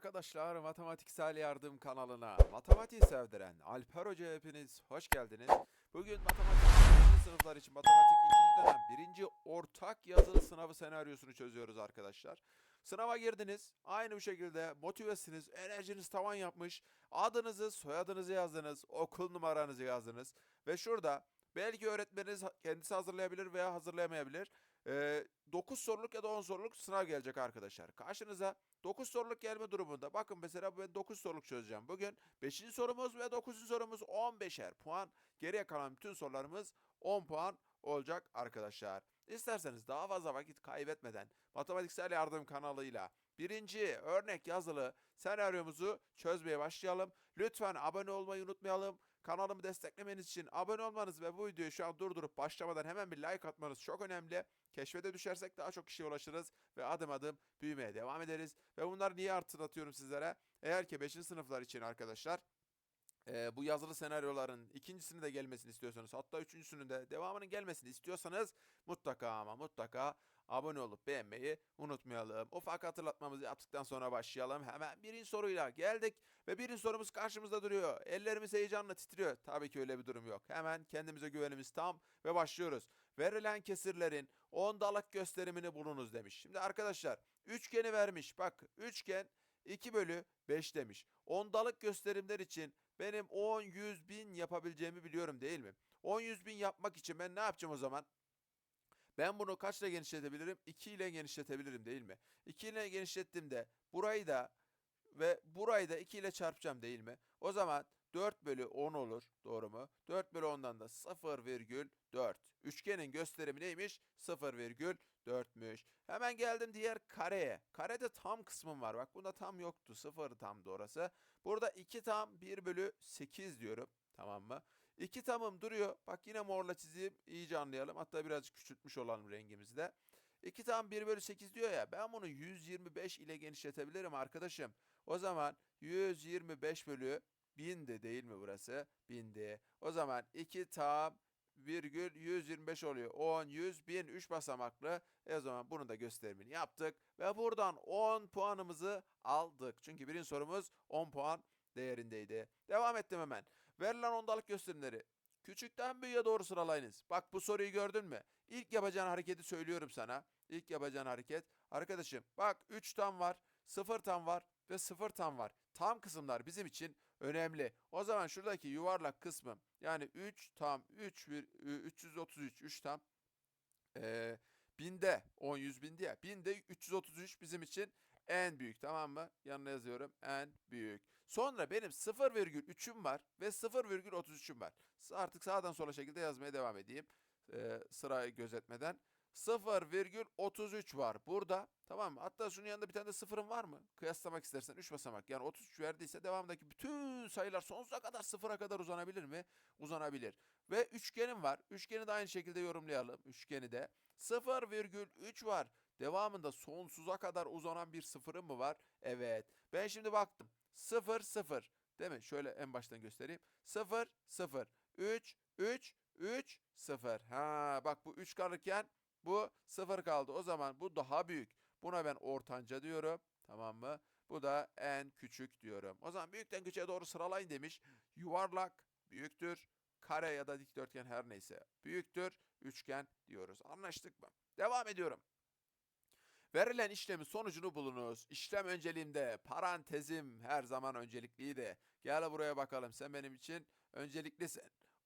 arkadaşlar Matematiksel Yardım kanalına matematiği sevdiren Alper Hoca hepiniz hoş geldiniz. Bugün matematik 2. sınıflar için matematik 2. dönem 1. ortak yazılı sınavı senaryosunu çözüyoruz arkadaşlar. Sınava girdiniz. Aynı bu şekilde motivesiniz, enerjiniz tavan yapmış. Adınızı, soyadınızı yazdınız, okul numaranızı yazdınız ve şurada belki öğretmeniniz kendisi hazırlayabilir veya hazırlayamayabilir. 9 soruluk ya da 10 soruluk sınav gelecek arkadaşlar. Karşınıza 9 soruluk gelme durumunda. Bakın mesela ben 9 soruluk çözeceğim. Bugün 5. sorumuz ve 9. sorumuz 15'er puan. Geriye kalan bütün sorularımız 10 puan olacak arkadaşlar. İsterseniz daha fazla vakit kaybetmeden matematiksel yardım kanalıyla birinci örnek yazılı senaryomuzu çözmeye başlayalım. Lütfen abone olmayı unutmayalım. Kanalımı desteklemeniz için abone olmanız ve bu videoyu şu an durdurup başlamadan hemen bir like atmanız çok önemli. Keşfete düşersek daha çok kişiye ulaşırız ve adım adım büyümeye devam ederiz. Ve bunları niye hatırlatıyorum sizlere? Eğer ki 5. sınıflar için arkadaşlar e, bu yazılı senaryoların ikincisini de gelmesini istiyorsanız hatta üçüncüsünün de devamının gelmesini istiyorsanız mutlaka ama mutlaka abone olup beğenmeyi unutmayalım. Ufak hatırlatmamızı yaptıktan sonra başlayalım. Hemen birinci soruyla geldik ve birinci sorumuz karşımızda duruyor. Ellerimiz heyecanla titriyor. Tabii ki öyle bir durum yok. Hemen kendimize güvenimiz tam ve başlıyoruz. Verilen kesirlerin ondalık gösterimini bulunuz demiş. Şimdi arkadaşlar üçgeni vermiş. Bak üçgen 2 bölü 5 demiş. Ondalık gösterimler için benim 10, 100, 1000 yapabileceğimi biliyorum değil mi? 10, 100, 1000 yapmak için ben ne yapacağım o zaman? Ben bunu kaçla genişletebilirim? 2 ile genişletebilirim değil mi? 2 ile genişlettiğimde burayı da ve burayı da 2 ile çarpacağım değil mi? O zaman 4 bölü 10 olur. Doğru mu? 4 bölü 10'dan da 0,4. Üçgenin gösterimi neymiş? 0,4'müş. Hemen geldim diğer kareye. Karede tam kısmım var. Bak bunda tam yoktu. 0 tam da orası. Burada 2 tam 1 bölü 8 diyorum. Tamam mı? 2 tamım duruyor. Bak yine morla çizeyim. iyice anlayalım. Hatta birazcık küçültmüş olalım rengimizi de. 2 tam 1 bölü 8 diyor ya. Ben bunu 125 ile genişletebilirim arkadaşım. O zaman 125 bölü 1000 de değil mi burası? 1000'di. O zaman 2 tam virgül 125 oluyor. 10, 100, 1000, 3 basamaklı. E o zaman bunu da gösterimini yaptık. Ve buradan 10 puanımızı aldık. Çünkü birinci sorumuz 10 puan değerindeydi. Devam ettim hemen. Verilen ondalık gösterimleri. Küçükten büyüğe doğru sıralayınız. Bak bu soruyu gördün mü? İlk yapacağın hareketi söylüyorum sana. İlk yapacağın hareket. Arkadaşım bak 3 tam var, 0 tam var ve 0 tam var. Tam kısımlar bizim için önemli. O zaman şuradaki yuvarlak kısmım yani 3 tam 3 bir 333 3 tam ee, binde 10 100 bin diye binde 333 bizim için en büyük tamam mı? Yanına yazıyorum en büyük. Sonra benim 0,3'üm var ve 0,33'üm var. Artık sağdan sola şekilde yazmaya devam edeyim. Ee, sırayı gözetmeden. 0,33 var burada. Tamam mı? Hatta şunun yanında bir tane de sıfırın var mı? Kıyaslamak istersen 3 basamak. Yani 33 verdiyse devamındaki bütün sayılar sonsuza kadar sıfıra kadar uzanabilir mi? Uzanabilir. Ve üçgenim var. Üçgeni de aynı şekilde yorumlayalım. Üçgeni de 0,3 var. Devamında sonsuza kadar uzanan bir sıfırım mı var? Evet. Ben şimdi baktım. 0, 0. Değil mi? Şöyle en baştan göstereyim. 0, 0. 3, 3, 3, 0. Ha bak bu 3 kalırken bu 0 kaldı. O zaman bu daha büyük. Buna ben ortanca diyorum. Tamam mı? Bu da en küçük diyorum. O zaman büyükten küçüğe doğru sıralayın demiş. Yuvarlak büyüktür. Kare ya da dikdörtgen her neyse büyüktür. Üçgen diyoruz. Anlaştık mı? Devam ediyorum. Verilen işlemin sonucunu bulunuz. İşlem önceliğimde parantezim her zaman öncelikliydi. Gel buraya bakalım sen benim için önceliklisin.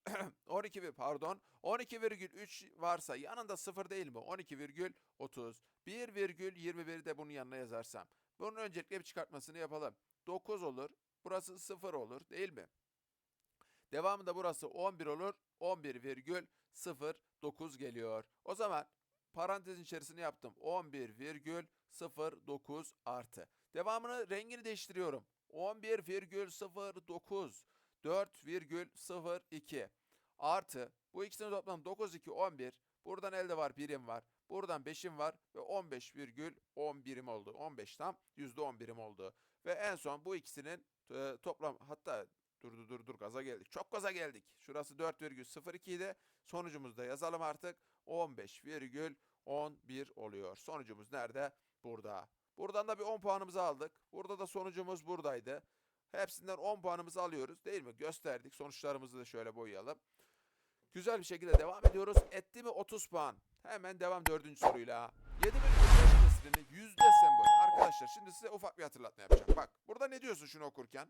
12 vir- pardon 12,3 varsa yanında 0 değil mi? 12,30. 1,21 de bunun yanına yazarsam. Bunun öncelikle bir çıkartmasını yapalım. 9 olur. Burası 0 olur değil mi? Devamında burası 11 olur. 11,09 geliyor. O zaman parantezin içerisine yaptım. 11,09 artı. Devamını rengini değiştiriyorum. 11,09 4,02 artı bu ikisini toplam 9, 2, 11. Buradan elde var birim var. Buradan 5'im var ve 15,10 birim oldu. 15 tam %10 birim oldu. Ve en son bu ikisinin e, toplam hatta dur dur dur dur gaza geldik. Çok gaza geldik. Şurası 4,02 idi. Sonucumuzu da yazalım artık. 15,11 oluyor. Sonucumuz nerede? Burada. Buradan da bir 10 puanımızı aldık. Burada da sonucumuz buradaydı. Hepsinden 10 puanımızı alıyoruz değil mi? Gösterdik. Sonuçlarımızı da şöyle boyayalım. Güzel bir şekilde devam ediyoruz. Etti mi 30 puan. Hemen devam dördüncü soruyla. 7 bölü 25 kesrini yüzde sembolü. Arkadaşlar şimdi size ufak bir hatırlatma yapacağım. Bak burada ne diyorsun şunu okurken?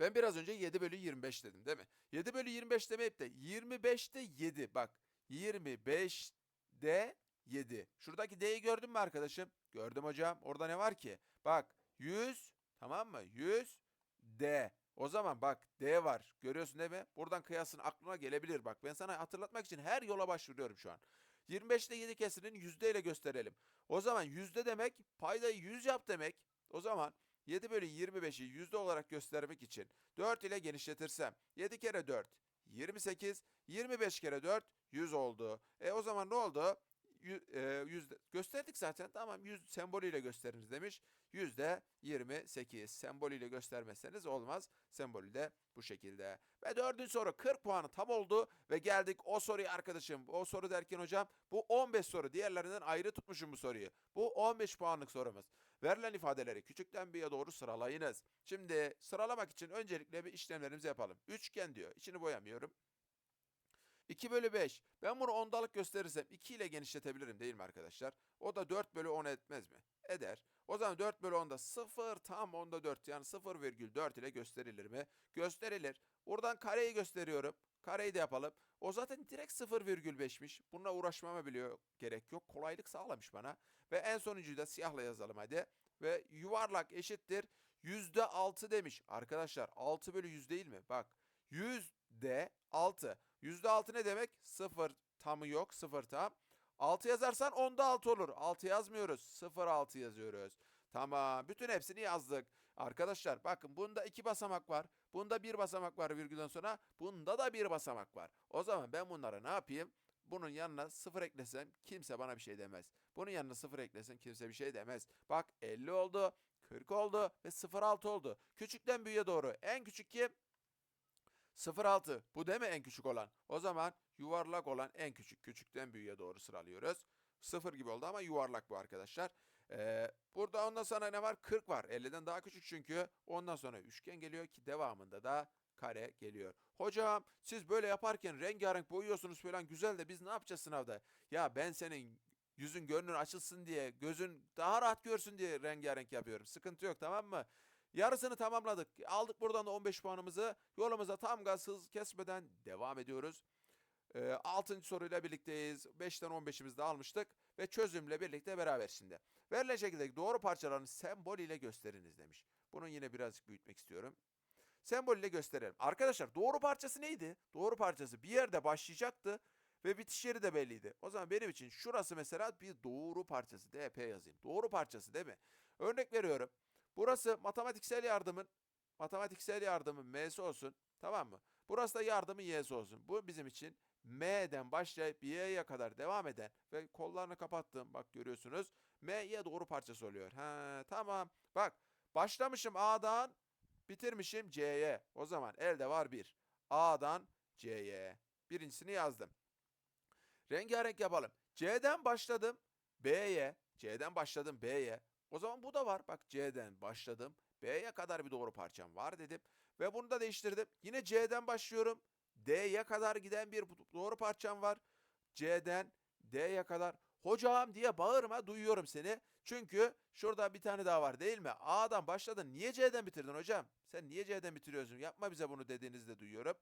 Ben biraz önce 7 bölü 25 dedim değil mi? 7 bölü 25 demeyip de 25'te 7 bak. 25'de 7. Şuradaki D'yi gördün mü arkadaşım? Gördüm hocam. Orada ne var ki? Bak 100 tamam mı? 100 D. O zaman bak D var. Görüyorsun değil mi? Buradan kıyasın aklına gelebilir. Bak ben sana hatırlatmak için her yola başvuruyorum şu an. 25'te 7 kesinin yüzde ile gösterelim. O zaman yüzde demek paydayı 100 yap demek. O zaman 7 bölü 25'i yüzde olarak göstermek için 4 ile genişletirsem 7 kere 4 28 25 kere 4 100 oldu. E o zaman ne oldu? E, yüzde gösterdik zaten tamam yüz sembolüyle gösteriniz demiş. Yüzde 28 sembolüyle göstermezseniz olmaz. Sembolü de bu şekilde. Ve dördüncü soru 40 puanı tam oldu ve geldik o soruya arkadaşım. O soru derken hocam bu 15 soru diğerlerinden ayrı tutmuşum bu soruyu. Bu 15 puanlık sorumuz. Verilen ifadeleri küçükten büyüğe doğru sıralayınız. Şimdi sıralamak için öncelikle bir işlemlerimizi yapalım. Üçgen diyor. İçini boyamıyorum. 2 bölü 5. Ben bunu ondalık gösterirsem 2 ile genişletebilirim değil mi arkadaşlar? O da 4 bölü 10 etmez mi? Eder. O zaman 4 bölü 10'da 0 tam onda 4 yani 0,4 ile gösterilir mi? Gösterilir. Buradan kareyi gösteriyorum. Kareyi de yapalım. O zaten direkt 0,5'miş. Bununla uğraşmama biliyor gerek yok. Kolaylık sağlamış bana. Ve en sonuncuyu da siyahla yazalım hadi. Ve yuvarlak eşittir. %6 demiş. Arkadaşlar 6 bölü 100 değil mi? Bak yüzde 6. Yüzde 6 ne demek? 0 tamı yok. 0 tam. 6 yazarsan onda 6 olur. 6 yazmıyoruz. 0 6 yazıyoruz. Tamam. Bütün hepsini yazdık. Arkadaşlar bakın bunda iki basamak var. Bunda bir basamak var virgülden sonra. Bunda da bir basamak var. O zaman ben bunları ne yapayım? Bunun yanına 0 eklesem kimse bana bir şey demez. Bunun yanına 0 eklesem kimse bir şey demez. Bak 50 oldu, 40 oldu ve 0,6 oldu. Küçükten büyüğe doğru. En küçük kim? 0,6. Bu değil mi en küçük olan? O zaman yuvarlak olan en küçük. Küçükten büyüğe doğru sıralıyoruz. 0 gibi oldu ama yuvarlak bu arkadaşlar. Ee, burada ondan sonra ne var? 40 var. 50'den daha küçük çünkü. Ondan sonra üçgen geliyor ki devamında da kare geliyor. Hocam siz böyle yaparken rengarenk boyuyorsunuz falan güzel de biz ne yapacağız sınavda? Ya ben senin yüzün gönlün açılsın diye, gözün daha rahat görsün diye rengarenk yapıyorum. Sıkıntı yok tamam mı? Yarısını tamamladık. Aldık buradan da 15 puanımızı. Yolumuza tam gaz hız kesmeden devam ediyoruz. Ee, 6. soruyla birlikteyiz. 5'ten 15'imizi de almıştık. Ve çözümle birlikte beraber şimdi. Verilen şekildeki doğru parçalarını sembol ile gösteriniz demiş. Bunu yine birazcık büyütmek istiyorum. Sembol ile gösterelim. Arkadaşlar doğru parçası neydi? Doğru parçası bir yerde başlayacaktı ve bitiş yeri de belliydi. O zaman benim için şurası mesela bir doğru parçası. DP yazayım. Doğru parçası değil mi? Örnek veriyorum. Burası matematiksel yardımın matematiksel yardımın M'si olsun. Tamam mı? Burası da yardımın Y'si olsun. Bu bizim için M'den başlayıp Y'ye kadar devam eden ve kollarını kapattım. Bak görüyorsunuz. M'ye doğru parçası oluyor. Ha, tamam. Bak başlamışım A'dan bitirmişim C'ye. O zaman elde var bir. A'dan C'ye. Birincisini yazdım. Rengarenk yapalım. C'den başladım B'ye. C'den başladım B'ye. O zaman bu da var. Bak C'den başladım. B'ye kadar bir doğru parçam var dedim. Ve bunu da değiştirdim. Yine C'den başlıyorum. D'ye kadar giden bir doğru parçam var. C'den D'ye kadar. Hocam diye bağırma duyuyorum seni. Çünkü şurada bir tane daha var değil mi? A'dan başladın. Niye C'den bitirdin hocam? Sen niye C'den bitiriyorsun? Yapma bize bunu dediğinizde duyuyorum.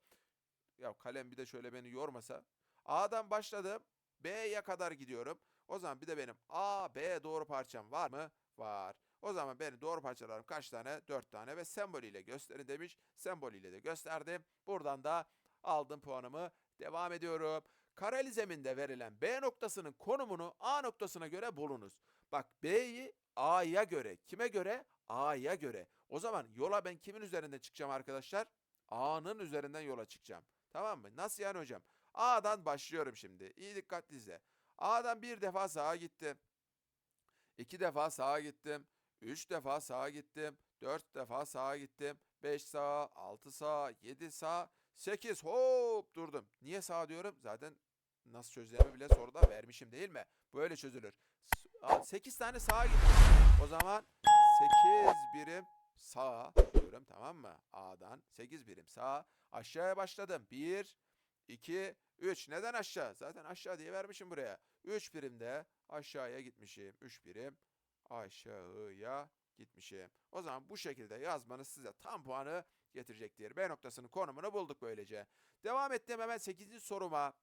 Ya kalem bir de şöyle beni yormasa. A'dan başladım. B'ye kadar gidiyorum. O zaman bir de benim A, B doğru parçam var mı? Var. O zaman benim doğru parçalarım kaç tane? 4 tane ve sembolüyle gösterin demiş. Sembolüyle de gösterdim. Buradan da aldım puanımı. Devam ediyorum. Kareli zeminde verilen B noktasının konumunu A noktasına göre bulunuz. Bak B'yi A'ya göre. Kime göre? A'ya göre. O zaman yola ben kimin üzerinden çıkacağım arkadaşlar? A'nın üzerinden yola çıkacağım. Tamam mı? Nasıl yani hocam? A'dan başlıyorum şimdi. İyi dikkatli izle. A'dan bir defa sağa gittim. İki defa sağa gittim. Üç defa sağa gittim. Dört defa sağa gittim. Beş sağa, altı sağa, yedi sağa, sekiz hop durdum. Niye sağa diyorum? Zaten nasıl çözeceğimi bile soruda vermişim değil mi? Böyle çözülür. S- 8 tane sağa gitti. O zaman 8 birim sağa diyorum tamam mı? A'dan 8 birim sağa. Aşağıya başladım. 1, 2, 3. Neden aşağı? Zaten aşağı diye vermişim buraya. 3 birim de aşağıya gitmişim. 3 birim aşağıya gitmişim. O zaman bu şekilde yazmanız size tam puanı getirecektir. B noktasının konumunu bulduk böylece. Devam ettim hemen 8. soruma.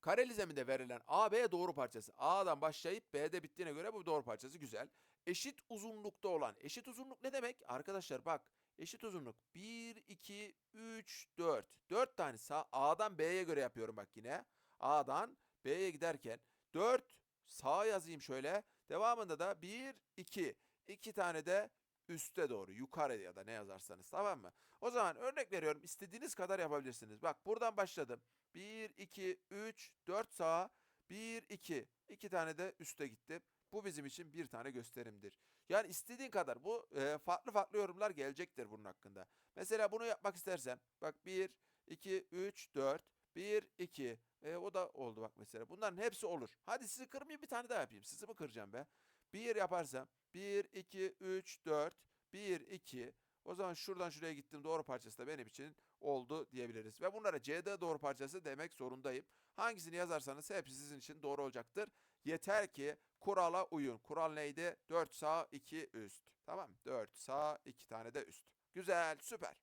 Kareli zeminde verilen AB doğru parçası. A'dan başlayıp B'de bittiğine göre bu doğru parçası güzel. Eşit uzunlukta olan. Eşit uzunluk ne demek? Arkadaşlar bak eşit uzunluk 1, 2, 3, 4. 4 tane sağ A'dan B'ye göre yapıyorum bak yine. A'dan B'ye giderken 4 sağa yazayım şöyle. Devamında da 1, 2. 2 tane de üste doğru yukarı ya da ne yazarsanız tamam mı? O zaman örnek veriyorum istediğiniz kadar yapabilirsiniz. Bak buradan başladım. 1, 2, 3, 4 sağa, 1, 2. 2 tane de üste gittim. Bu bizim için bir tane gösterimdir. Yani istediğin kadar bu e, farklı farklı yorumlar gelecektir bunun hakkında. Mesela bunu yapmak istersem bak 1, 2, 3, 4, 1, 2. E, o da oldu bak mesela. Bunların hepsi olur. Hadi sizi kırmayayım bir tane daha yapayım. Sizi mi kıracağım be? 1 yaparsam 1, 2, 3, 4, 1, 2. O zaman şuradan şuraya gittim doğru parçası da benim için oldu diyebiliriz. Ve bunlara CD doğru parçası demek zorundayım. Hangisini yazarsanız hepsi sizin için doğru olacaktır. Yeter ki kurala uyun. Kural neydi? 4 sağ 2 üst. Tamam 4 sağ 2 tane de üst. Güzel süper.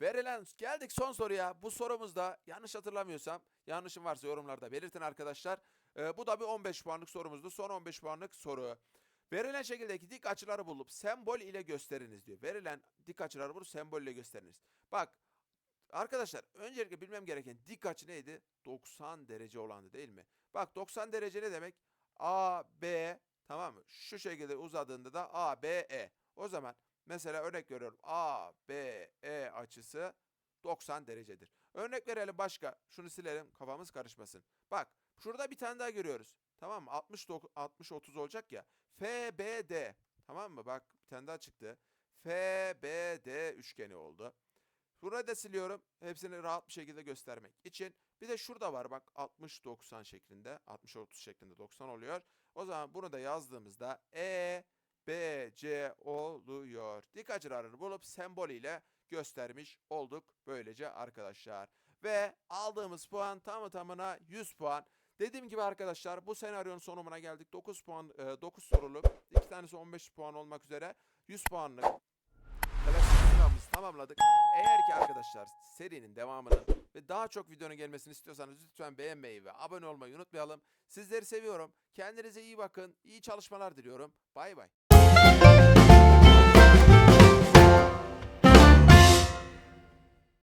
Verilen geldik son soruya. Bu sorumuzda yanlış hatırlamıyorsam yanlışım varsa yorumlarda belirtin arkadaşlar. Ee, bu da bir 15 puanlık sorumuzdu. Son 15 puanlık soru. Verilen şekildeki dik açıları bulup sembol ile gösteriniz diyor. Verilen dik açıları bulup sembol ile gösteriniz. Bak arkadaşlar öncelikle bilmem gereken dik açı neydi? 90 derece olandı değil mi? Bak 90 derece ne demek? A, B tamam mı? Şu şekilde uzadığında da A, B, E. O zaman mesela örnek veriyorum. A, B, E açısı 90 derecedir. Örnek verelim başka. Şunu silelim kafamız karışmasın. Bak şurada bir tane daha görüyoruz. Tamam mı? 60 dok- 60 30 olacak ya. FBD. Tamam mı? Bak bir tane daha çıktı. FBD üçgeni oldu. Burayı da siliyorum. Hepsini rahat bir şekilde göstermek için. Bir de şurada var bak 60-90 şeklinde. 60-30 şeklinde 90 oluyor. O zaman bunu da yazdığımızda E, B, C oluyor. Dik açılarını bulup sembol ile göstermiş olduk böylece arkadaşlar. Ve aldığımız puan tamı tamına 100 puan. Dediğim gibi arkadaşlar bu senaryonun sonuna geldik. 9 puan, e, 9 soruluk. 2 tanesi 15 puan olmak üzere 100 puanlık sınavımızı tamamladık. Eğer ki arkadaşlar serinin devamının ve daha çok videonun gelmesini istiyorsanız lütfen beğenmeyi ve abone olmayı unutmayalım. Sizleri seviyorum. Kendinize iyi bakın. İyi çalışmalar diliyorum. Bay bay.